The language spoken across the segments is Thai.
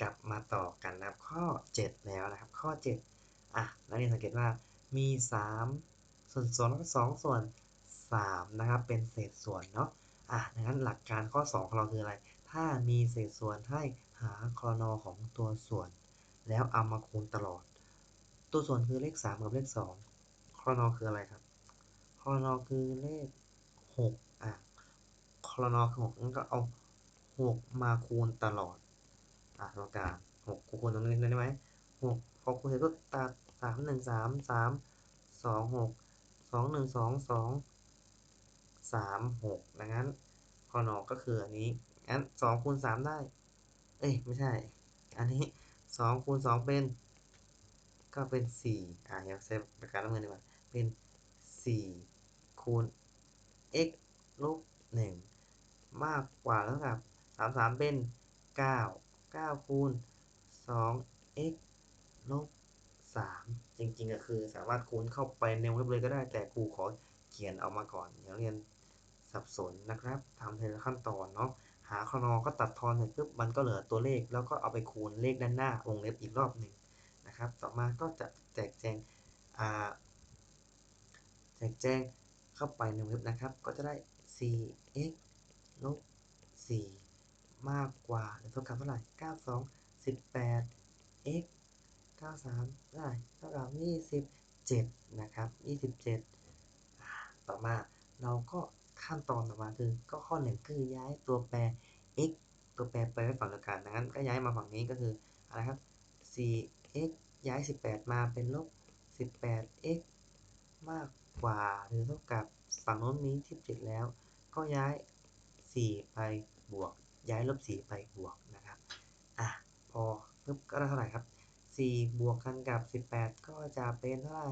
กลับมาต่อกันนะครับ ข้อ 7 แล้วนะครับ ข้อ 7 อะนักเรียนสังเกตว่ามี 3 ส่วน2แล้วก็2ส่วน3นะครับ เป็นเศษส่วนเนาะอะดังนั้นหลักการข้อ 2 ของเราคืออะไร ถ้ามีเศษส่วนให้หาคลนอของตัวส่วน แล้วเอามาคูณตลอด ตัวส่วนคือเลข 3 กับเลข 2 คลนอคืออะไรครับ คลนอคือเลข 6 อะ คลนอคือ6งั้นก็เอา 6 มาคูณตลอด อะตัวกางหกคูณตรงนี้ได้ไหมหกหกคูณเสร็จก็ตัดสามหนึ่งสามสามสองหกสองหนึ่งสองสองสามหกดังนั้นพอนอกก็คืออันนี้งั้นสองคูณสามได้ เอ้ยไม่ใช่ อันนี้สองคูณสองเป็น ก็เป็นสี่อะเดี๋ยวเซฟประกาศน้ำเงินดีกว่าเป็นสี่คูณ x ลบหนึ่งมากกว่าแล้วกับสามสามเป็นเก้า 9 9คูณ 2x ลบ3จริงๆก็คือสามารถคูณเข้าไปในวงเล็บเลยก็ได้ แต่ครูขอเขียนเอามาก่อนเดี๋ยวเรียนสับสนนะครับทำทีละขั้นตอนเนาะหาคอนอก็ตัดทอนเสร็จปุ๊บมันก็เหลือตัวเลข แล้วก็เอาไปคูณเลขด้านหน้าวงเล็บอีกรอบหนึ่งนะครับ ต่อมาก็จะแจกแจงแจกแจงเข้าไปในวงเล็บนะครับ ก็จะได้ 4x ลบ4 มากกว่าหรือเท่ากับเท่าไหร่92 18 x 93ได้เท่ากับ27นะครับ27ต่อมาเราก็ขั้นตอนต่อมาคือก็ข้อหนึ่งคือย้ายตัวแปร x ตัวแปรไปไว้ฝั่งเดียวกันดังนั้นก็ย้ายมาฝั่งนี้ก็คืออะไรครับ 4x ย้าย 18 มาเป็นลบ 18x มากกว่าหรือเท่ากับฝั่งโน้นนี้17 แล้ว ก็ย้าย 4 ไปบวก ย้ายลบ4ไปบวกนะครับอะพอปุ๊บก็ได้เท่าไหร่ครับ 4 บวกกันกับ 18 ก็จะเป็นเท่าไหร่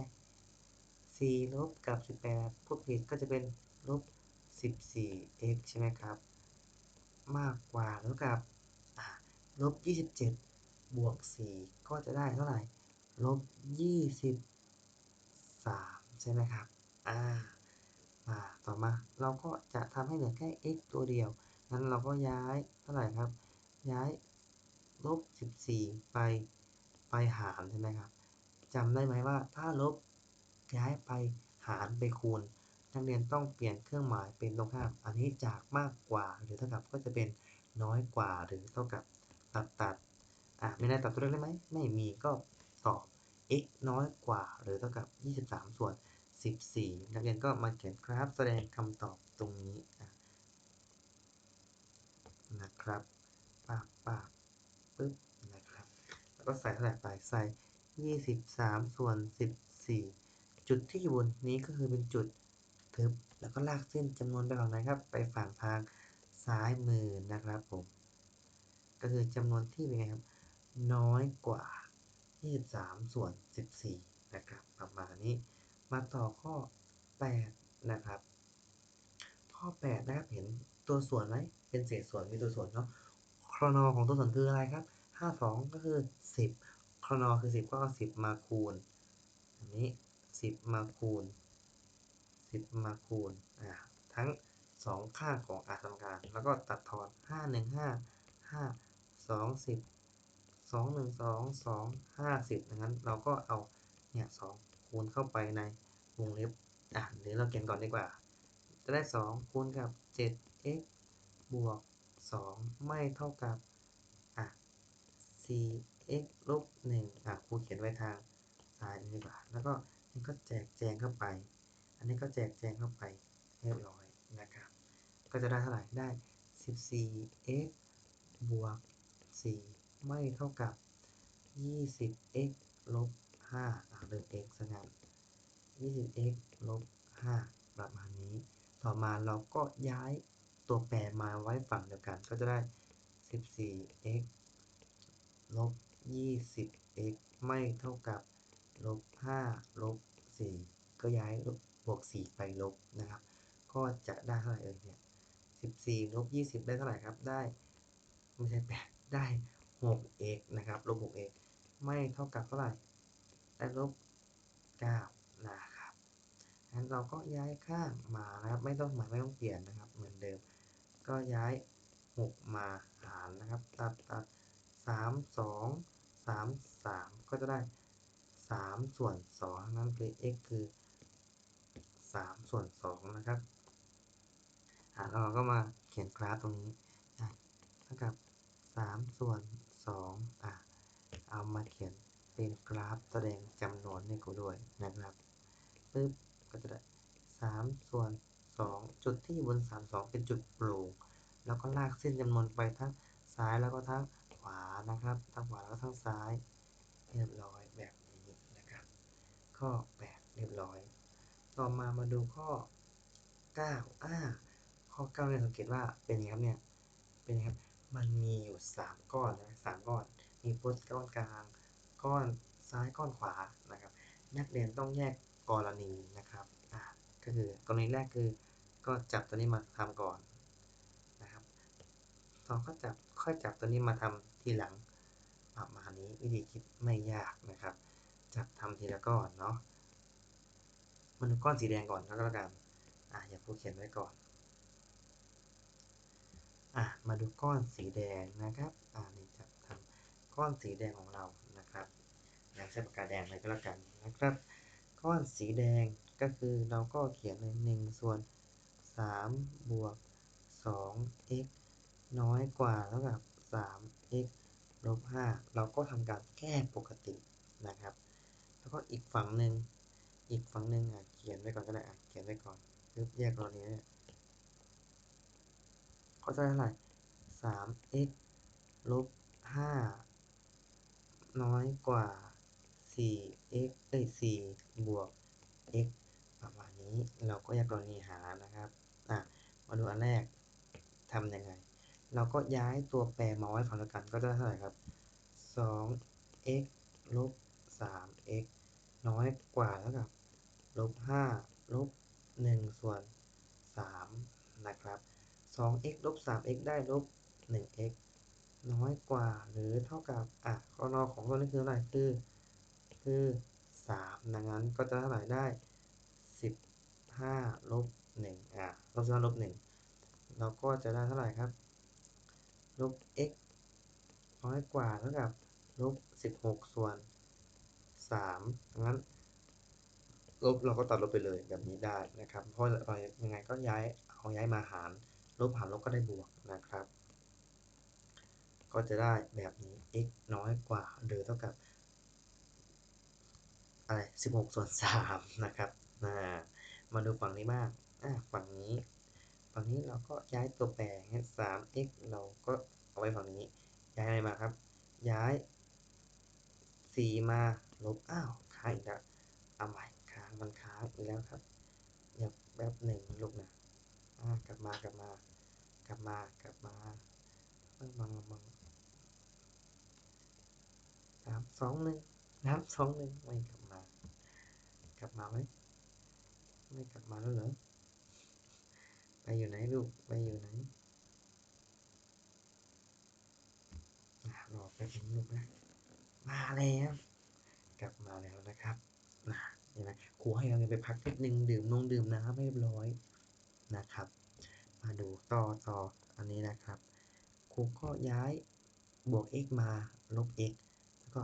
4ลบกับ 18พูดผิดก็จะเป็นลบ 14x ใช่ไหมครับ มากกว่าแล้วกับลบ 27 บวก 4 ก็จะได้เท่าไหร่ลบ 23 ใช่ไหมครับ อ่ามาต่อมาเราก็จะทำให้เหลือแค่ x ตัวเดียว งั้นเราก็ย้ายเท่าไหร่ครับ ย้ายลบ14ไปไปหารใช่ไหมครับจำได้ไหมว่าถ้าลบย้ายไปหารไปคูณนักเรียนต้องเปลี่ยนเครื่องหมายเป็นตรงข้ามอันนี้จากมากกว่า หรือเท่ากับก็จะเป็นน้อยกว่าหรือเท่ากับตัดตัดอะไม่ได้ตัดตัวเลขได้ไหมไม่มีก็ตอบ x น้อยกว่า หรือเท่ากับ 23 ส่วน 14 นักเรียนก็มาเขียนกราฟแสดงคำตอบตรงนี้ นะครับปากปากปึ๊บนะครับ แล้วก็ใส่เท่าไหร่ไปใส่ 23 ส่วน 14 จุดที่อยู่บนนี้ก็คือเป็นจุดทึบแล้วก็ลากเส้นจำนวนไปฝั่งไหนครับ ไปฝั่งทางซ้ายมือนะครับผม ก็คือจำนวนที่เป็นไงครับ น้อยกว่า 23 ส่วน 14 นะครับ ประมาณนี้ มาต่อข้อ 8 นะครับ ข้อ 8 นะครับเห็น ตัวส่วนไหมเป็นเศษส่วนมีตัวส่วนเนาะครนอของตัวส่วนคืออะไรครับ52 ก็คือ 10ครนอคือ 10 ก็เอา10 มาคูณอันนี้ 10 มาคูณ 10 มาคูณอ่าทั้ง2ข้างของอาสมการ แล้วก็ตัดทอน 5 1 5 5 2 10 2 1 2 2 50ดังนั้นเราก็เอาเนี่ย2คูณเข้าไปในวงเล็บอะเดี๋ยวเราเขียนก่อนดีกว่า จะได้ 2 คูณกับ x บวก 2 ไม่เท่ากับอะ 4x ลบ1อะครูเขียนไว้ทางซ้ายดีกว่าแล้วก็นี่ก็แจกแจงเข้าไป อันนี้ก็แจกแจงเข้าไปเรียบร้อยนะครับ ก็จะได้เท่าไหร่ได้ 14x บวก 4 ไม่เท่ากับ 20x ลบ5อะเลือก x ซะงั้น 20x ลบ5ประมาณนี้ ต่อมาเราก็ย้าย ตัวแปรมาไว้ฝั่งเดียวกัน ก็จะได้ 14x ลบ 20x ไม่เท่ากับลบ 5 ลบ 4 ก็ย้ายลบบวก 4 ไปลบนะครับ ก็จะได้เท่าไหร่เอ่ยเนี่ย 14 ลบ 20 ได้เท่าไหร่ครับ ได้ ไม่ใช่8ได้ 6x นะครับ ลบ 6x ไม่เท่ากับเท่าไหร่ ได้ลบ 9 นะครับงั้นเราก็ย้ายข้างมานะครับ ไม่ต้องหมายไม่ต้องเปลี่ยนนะครับ เหมือนเดิม ก็ย้าย 6 มาหารนะครับ ตัดตัดสามสองสามสามก็จะได้สามส่วนสองนั่นคือ x คือสามส่วนสองนะครับอ่าเราก็มาเขียนกราฟตรงนี้อะเท่ากับสามส่วนสองอะเอามาเขียนเป็นกราฟแสดงจำนวนให้กูด้วยนะครับปึ๊บก็จะได้สามส่วน สองจุดที่อยู่บนสามสองเป็นจุดโปร่ง แล้วก็ลากเส้นจำนวนไปทั้งซ้ายแล้วก็ทั้งขวานะครับ ทั้งขวาแล้วก็ทั้งซ้าย เรียบร้อยแบบนี้นะครับ ข้อ 8 เรียบร้อย ต่อมามาดูข้อ 9อ่าข้อ 9 เนี่ยสังเกตว่าเป็นไงครับเนี่ย เป็นไงครับ มันมีอยู่ 3 ก้อนนะสามก้อน มีโพสก้อนกลาง ก้อนซ้ายก้อนขวานะครับ นักเรียนต้องแยกกรณีนะครับ อ่าก็คือกรณีแรกคือ ก็จับตัวนี้มาทำก่อนนะครับตอนก็จับค่อยจับตัวนี้มาทำทีหลังประมาณนี้วิธีคิดไม่ยากนะครับ จับทำทีละก้อนเนาะมาดูก้อนสีแดงก่อนแล้วกันอะอย่าพูดเขียนไว้ก่อนอะมาดูก้อนสีแดงนะครับอ่านี่จับทำก้อนสีแดงของเรานะครับอยากใช้ปากกาแดงเลยก็แล้วกันนะครับ ก้อนสีแดงก็คือเราก็เขียนเลยหนึ่งส่วน สามบวกสอง x น้อยกว่าเท่ากับสาม x ลบห้าเราก็ทำการแก้ปกตินะครับ แล้วก็อีกฝั่งหนึ่งอีกฝั่งหนึ่งอะเขียนไว้ก่อนก็ได้อะเขียนไว้ก่อนปึ๊บแยกตัวนี้เนี่ยก็จะได้เท่าไหร่สาม x ลบห้าน้อยกว่าสี่ x เอ้ยสี่บวก x ประมาณนี้ เราก็แยกกรณีหานะครับ อะมาดูอันแรกทำยังไง เราก็ย้ายตัวแปรมาไว้ฝั่งเดียวกันก็จะได้เท่าไหร่ครับสอง x ลบสาม x น้อยกว่าเท่ากับลบห้าลบหนึ่งส่วนสามนะครับสอง x ลบสาม x ได้ลบหนึ่ง x น้อยกว่าหรือเท่ากับ อะข้อนอของตัวนี้คืออะไรคือ คือสามดังนั้นก็จะเท่าไหร่ได้สิบห้าลบ หนึ่งอะลบสิบห้าลบหนึ่งเราก็จะได้เท่าไหร่ครับ ลบ x น้อยกว่าเท่ากับลบสิบหกส่วนสามดังนั้นลบเราก็ตัดลบไปเลยแบบนี้ได้นะครับ เพราะเรายังไงก็ย้ายเอาย้ายมาหาร ลบหารลบก็ได้บวกนะครับ ก็จะได้แบบนี้ x น้อยกว่าหรือเท่ากับอะไรสิบหกส่วนสามนะครับ มาดูฝั่งนี้บ้าง อ่าฝั่งนี้ ฝั่งนี้เราก็ย้ายตัวแปรให้สาม x เราก็เอาไว้ฝั่งนี้ ย้ายอะไรมาครับ ย้ายสี่มาลบอ้าวค้างอีกแล้วเอาใหม่ค้างมันค้างอีกแล้วครับอย่าแบบหนึ่งลูกนะอ่ากลับมากลับมากลับมากลับมาบังบังบังสามสองหนึ่งสามสองหนึ่งไม่กลับมากลับมาไหมไม่กลับมาแล้วเหรอ ไปอยู่ไหนลูก ไปอยู่ไหนรอไปถึงลูกนะ มาแล้ว กลับมาแล้วนะครับนะเห็นไหมครูให้เราไปพักนิดนึงดื่มนงดื่มน้ำไม่เรียบร้อยนะครับ มาดูต่อต่ออันนี้นะครับครูก็ย้ายบวก x มาลบ x แล้วก็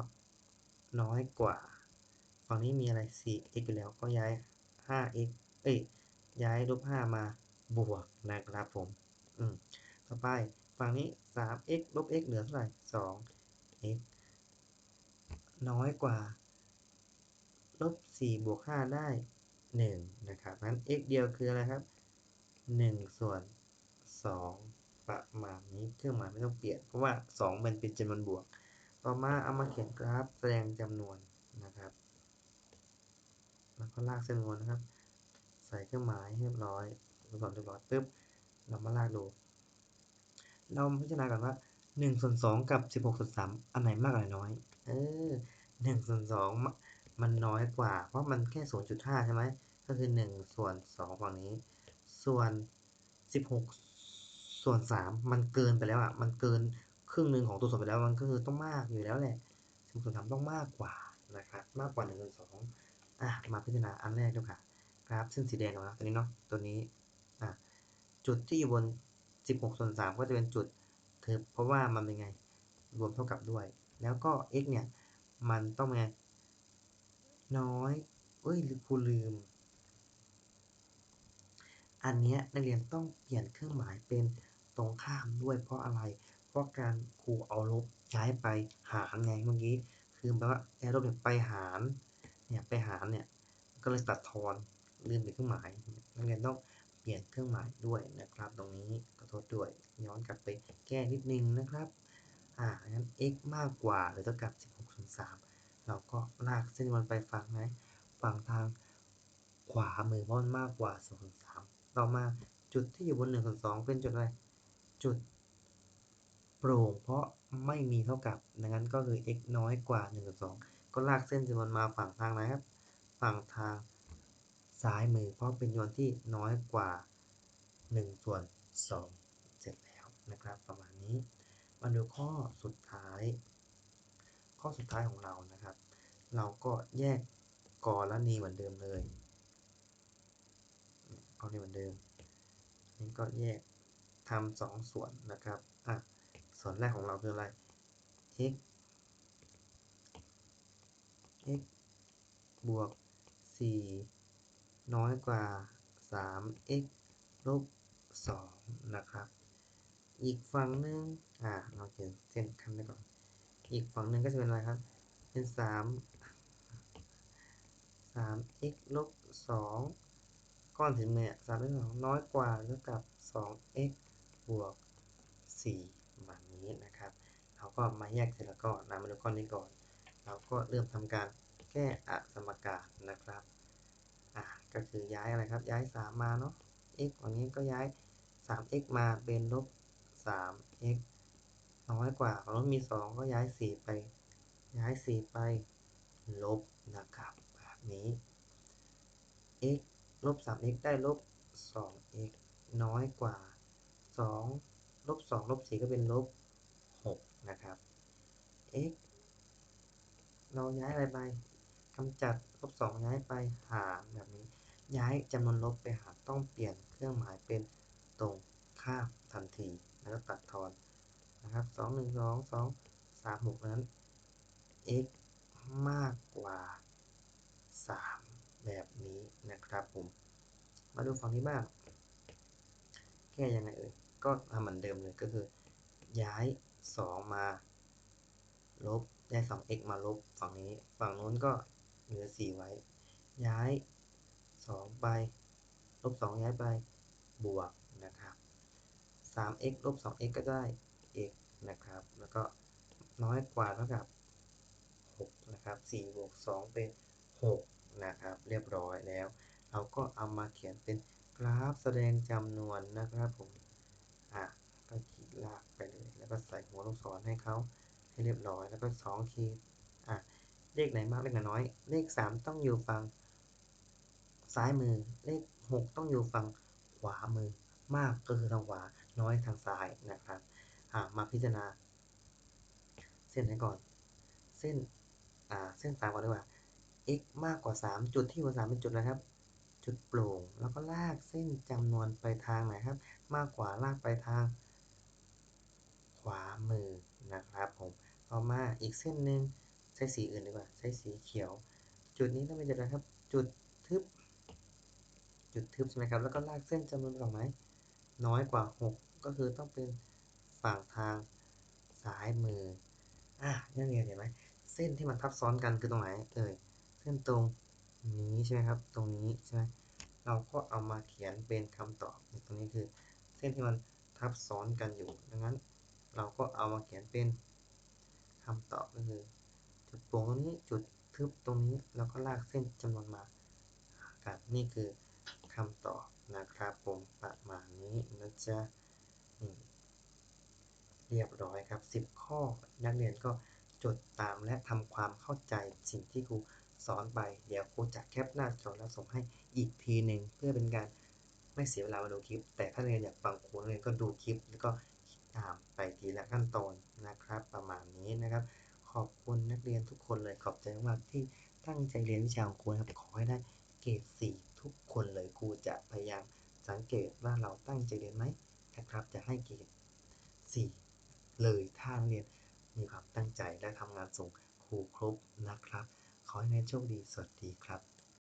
น้อยกว่าฝั่งนี้มีอะไร 4x อยู่แล้วก็ย้าย 5x เอ้ยย้ายลบ5มา บวกนะครับผม อืมต่อไปฝั่งนี้ 3x ลบ x เหลือเท่าไหร่ 2x น้อยกว่า ลบ 4 บวก 5 ได้ 1 นะครับนั้น x เดียวคืออะไรครับ 1 ส่วน 2 ประมาณนี้เครื่องหมายไม่ต้องเปลี่ยน เพราะว่า 2 มันเป็นจำนวนบวก ต่อมาเอามาเขียนกราฟแสดงจำนวนนะครับ แล้วก็ลากเส้นวนนะครับ ใส่เครื่องหมายเรียบร้อย รูปก่อนเรียบร้อยปึ๊บเรามาลากดู เราพิจารณาก่อนว่า1ส่วน2กับ16ส่วน3อันไหนมากอันไหนน้อย เออ1ส่วน2มันน้อยกว่า เพราะมันแค่0.5ใช่ไหมก็คือ1ส่วน2ฝั่งนี้ ส่วน16ส่วน3มันเกินไปแล้วอะ มันเกินครึ่งหนึ่งของตัวส่วนไปแล้ว มันก็คือต้องมากอยู่แล้วแหละ16ส่วน3ต้องมากกว่านะครับมากกว่า1ส่วน2อะมาพิจารณาอันแรกดูค่ะกราฟเส้นสีแดงก่อนนะตัวนี้เนาะตัวนี้ จุดที่อยู่บน 16 ส่วน 3 ก็จะเป็นจุดทึบเพราะว่ามันเป็นไง รวมเท่ากับด้วย แล้วก็ x เนี่ย มันต้องไง น้อยเอ้ยครูลืม อันเนี้ยนักเรียนต้องเปลี่ยนเครื่องหมายเป็นตรงข้ามด้วยเพราะอะไร เพราะการครูเอาลบย้ายไปหารไงเมื่อกี้ คือแปลว่าแอร์ลบเนี่ยไปหาร เนี่ยไปหารเนี่ย ก็เลยตัดทอนลืมไปเครื่องหมายนักเรียนต้อง เปลี่ยนเครื่องหมายด้วยนะครับ ตรงนี้ขอโทษด้วยย้อนกลับไปแก้นิดนึงนะครับอ่างั้น x มากกว่าหรือเท่ากับ 16ส่วน3เราก็ลากเส้นมันไปฝั่งไหนฝั่งทางขวามือเพราะมันมากกว่า2ส่วน3ต่อมาจุดที่อยู่บน1ส่วน2เป็นจุดอะไร จุดโปร่งเพราะไม่มีเท่ากับดังนั้นก็คือ x น้อยกว่า1ส่วน2ก็ลากเส้นจำนวนมาฝั่งทางไหนครับ ฝั่งทาง ซ้ายมือ เพราะเป็นจำนวนที่น้อยกว่า 1 ส่วน 2 เสร็จแล้วนะครับ ประมาณนี้ มาดูข้อสุดท้าย ข้อสุดท้ายของเรานะครับ เราก็แยกกรณีเหมือนเดิมเลยกรณีเหมือนเดิมนี่ก็แยกทำสองส่วนนะครับอะส่วนแรกของเราคืออะไร x x บวก4 น้อยกว่า 3x ลบ2นะครับ อีกฝั่งหนึ่งอ่าเราเขียนเส้นขั้นไปก่อน อีกฝั่งหนึ่งก็จะเป็นอะไรครับ เป็น3 3x ลบ2ก้อนถึงเนี่ย3ลบ2น้อยกว่าเท่ากับ 2x บวก4ประมาณนี้นะครับ เราก็มาแยกเสร็จแล้วก็นำมาดูก้อนนี้ก่อน เราก็เริ่มทำการแก้อสมการนะครับ ก็คือย้ายอะไรครับ ย้าย 3 มาเนาะ x ฝั่งนี้ก็ย้าย 3x มาเป็นลบ 3x น้อยกว่าฝั่งนู้นมี 2 ก็ย้าย 4 ไป ย้าย 4 ไป ลบนะครับแบบนี้ x ลบ 3x ได้ลบ 2x น้อยกว่า 2 ลบ 2 ลบ 4 ก็เป็นลบ 6 นะครับ x เราย้ายอะไรไปกำจัดลบ 2 ย้ายไปหารแบบนี้ ย้ายจำนวนลบไปหารต้องเปลี่ยนเครื่องหมายเป็นตรงข้ามทันทีแล้วก็ตัดทอนนะครับ2 1 2 2 3 6นั้น x มากกว่า 3 แบบนี้นะครับผม มาดูฝั่งนี้บ้าง แก้ยังไงเอ่ย ก็ทำเหมือนเดิมเลยก็คือ ย้าย 2 มา ลบ ย้าย 2x มาลบฝั่งนี้ ฝั่งนู้นก็เหลือ 4 ไว้ ย้าย 2 ไป ลบ 2 ย้ายไป บวกนะครับ 3x ลบ 2x ก็ได้ x นะครับ แล้วก็น้อยกว่าเท่ากับ 6 นะครับ 4 บวก 2 เป็น 6 นะครับ เรียบร้อยแล้ว เราก็เอามาเขียนเป็นกราฟแสดงจำนวนนะครับผม อะ ก็ขีดลากไปเลย แล้วก็ใส่หัวลูกศรให้เขาให้เรียบร้อย แล้วก็ 2 ขีด อะ เลขไหนมากเลขไหนน้อย เลข 3 ต้องอยู่ฝั่ง ซ้ายมือ เลข 6 ต้องอยู่ฝั่งขวามือ มากก็คือทางขวา น้อยทางซ้ายนะครับอะมาพิจารณา เส้นไหนก่อน เส้นอ่าเส้น3ก่อนดีกว่า x มากกว่า 3 จุดที่อยู่บน3เป็นจุดอะไรครับ จุดโปร่ง แล้วก็ลากเส้นจำนวนไปทางไหนครับ มากกว่าลากไปทาง ขวามือนะครับผมต่อมาอีกเส้นหนึ่งใช้สีอื่นดีกว่า ใช้สีเขียว จุดนี้ต้องเป็นจุดอะไรครับ จุดทึบ จุดทึบใช่ไหมครับ แล้วก็ลากเส้นจำนวนฝั่งไหนน้อยกว่า 6 ก็คือต้องเป็นฝั่งทางซ้ายมือ อะนักเรียนเห็นไหมเส้นที่มันทับซ้อนกันคือตรงไหนเอ่ยเส้นตรงนี้ใช่ไหมครับ ตรงนี้ใช่ไหมเราก็เอามาเขียนเป็นคำตอบตรงนี้คือ เส้นที่มันทับซ้อนกันอยู่ ดังนั้น เราก็เอามาเขียนเป็นคำตอบก็คือ จุดโป่งตรงนี้จุดทึบตรงนี้แล้วก็ลากเส้นจำนวนมาครับนี่คือ คำตอบนะครับผมประมาณนี้นะจ๊ะเรียบร้อยครับ 10 ข้อ นักเรียนก็จดตามและทำความเข้าใจสิ่งที่ครูสอนไป เดี๋ยวครูจะแคปหน้าจอแล้วส่งให้อีกทีหนึ่งเพื่อเป็นการไม่เสียเวลามาดูคลิป แต่ถ้าเรียนอยากฟังครูนักเรียนก็ดูคลิป แล้วก็ตามไปทีละขั้นตอนนะครับ ประมาณนี้นะครับ ขอบคุณนักเรียนทุกคนเลยขอบใจมากที่ตั้งใจเรียนวิชาของครูครับขอให้ได้ เกรด4ทุกคนเลยครูจะพยายามสังเกตว่าเราตั้งใจเรียนไหมนะครับ จะให้เกรด4เลยถ้าเรียนมีความตั้งใจและทำงานส่งครูครบนะครับ ขอให้นักเรียนโชคดีสวัสดีครับ